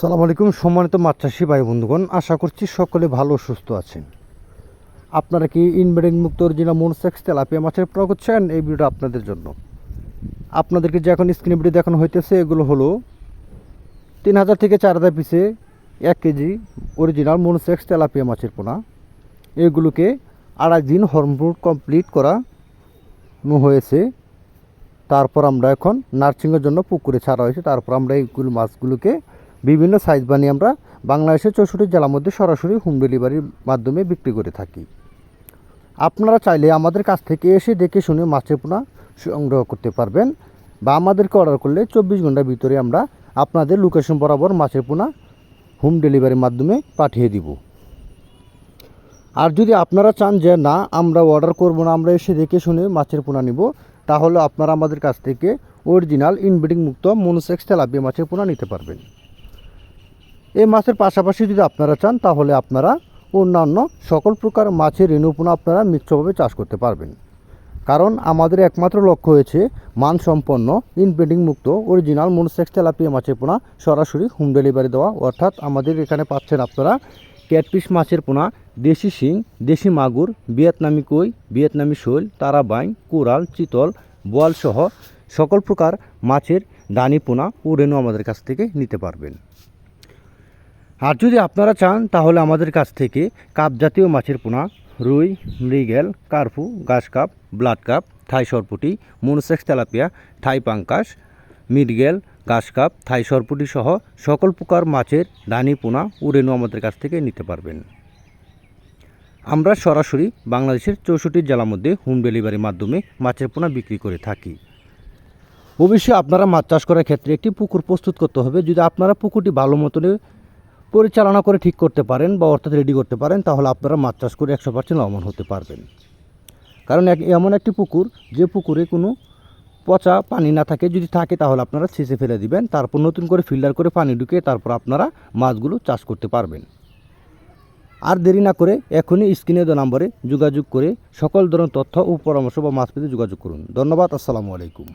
সালাম আলাইকুম, সম্মানিত মাছ চাষি ভাই বন্ধুগণ, আশা করছি সকলে ভালো সুস্থ আছেন। আপনারা কি ইনব্রিডিং মুক্ত অরিজিনাল মনসেক্স তেলাপিয়া মাছের প্রয়োগ করছেন? এই ভিডিওটা আপনাদের জন্য। আপনাদেরকে যে এখন স্ক্রিনে ভিডিও দেখানো হইতেছে, এগুলো হলো তিন হাজার থেকে চার হাজার পিসে এক কেজি অরিজিনাল মনসেক্স তেলাপিয়া মাছের পোনা। এগুলোকে আড়াই দিন হরমোন কমপ্লিট করা হয়েছে। তারপর আমরা এখন নার্সিংয়ের জন্য পুকুরে ছাড়া হয়েছে। তারপর আমরা এইগুলো মাছগুলোকে বিভিন্ন সাইজ বানিয়ে আমরা বাংলাদেশের চৌষট্টি জেলার মধ্যে সরাসরি হোম ডেলিভারির মাধ্যমে বিক্রি করে থাকি। আপনারা চাইলে আমাদের কাছ থেকে এসে দেখে শুনে মাছের পোনা সংগ্রহ করতে পারবেন বা আমাদেরকে অর্ডার করলে চব্বিশ ঘণ্টার ভিতরে আমরা আপনাদের লোকেশন বরাবর মাছের পোনা হোম ডেলিভারির মাধ্যমে পাঠিয়ে দিব। আর যদি আপনারা চান যে না, আমরা অর্ডার করব না, আমরা এসে দেখে শুনে মাছের পোনা নিব, তাহলে আপনারা আমাদের কাছ থেকে অরিজিনাল ইনব্রিডিং মুক্ত মনোসেক্স তেলাপিয়া মাছের পোনা নিতে পারবেন। এই মাছের পাশাপাশি যদি আপনারা চান, তাহলে আপনারা অন্যান্য সকল প্রকার মাছের রেণু পোনা আপনারা মিশ্রভাবে চাষ করতে পারবেন। কারণ আমাদের একমাত্র লক্ষ্য হয়েছে মানসম্পন্ন, ইনব্রিডিং মুক্ত, অরিজিনাল মনোসেক্স তেলাপিয়া মাছের পোনা সরাসরি হোম ডেলিভারি দেওয়া। অর্থাৎ আমাদের এখানে পাচ্ছেন আপনারা ক্যাটপিস মাছের পোনা, দেশি শিং, দেশি মাগুর, ভিয়েতনামি কই, ভিয়েতনামি শৈল, তারাবাইন, কোরাল, চিতল বোয়াল সহ সকল প্রকার মাছের দানি পোনা ও রেণু আমাদের কাছ থেকে নিতে পারবেন। আর যদি আপনারা চান, তাহলে আমাদের কাছ থেকে কাপ জাতীয় মাছের পোনা, রুই, মৃগেল, কার্পু গাছ কাপ, ব্লাড কাপ, থাই সরপুটি, মনোসেক্স তেলাপিয়া, থাই পাঙ্কাস মিরগেল গাছ কাপ, থাই সরপুটি সহ সকল প্রকার মাছের দানি পোনা উড়েনু আমাদের কাছ থেকে নিতে পারবেন। আমরা সরাসরি বাংলাদেশের চৌষট্টি জেলার মধ্যে হোম ডেলিভারির মাধ্যমে মাছের পোনা বিক্রি করে থাকি। অবশ্যই আপনারা মাছ চাষ করার ক্ষেত্রে একটি পুকুর প্রস্তুত করতে হবে। যদি আপনারা পুকুরটি ভালো মতনে পরিচালনা করে ঠিক করতে পারেন বা অর্থাৎ রেডি করতে পারেন, তাহলে আপনারা মাছ চাষ করে একশো পার্সেন্ট লাভবান হতে পারবেন। কারণ এক, এমন একটি পুকুর, যে পুকুরে কোনো পচা পানি না থাকে, যদি থাকে তাহলে আপনারা ছেঁচে ফেলে দিবেন, তারপর নতুন করে ফিল্টার করে পানি ঢুকিয়ে তারপর আপনারা মাছগুলো চাষ করতে পারবেন। আর দেরি না করে এখনই স্ক্রিনে দেওয়া নম্বরে যোগাযোগ করে সকল ধরনের তথ্য ও পরামর্শ বা মাছ পেতে যোগাযোগ করুন। ধন্যবাদ, আসসালামু আলাইকুম।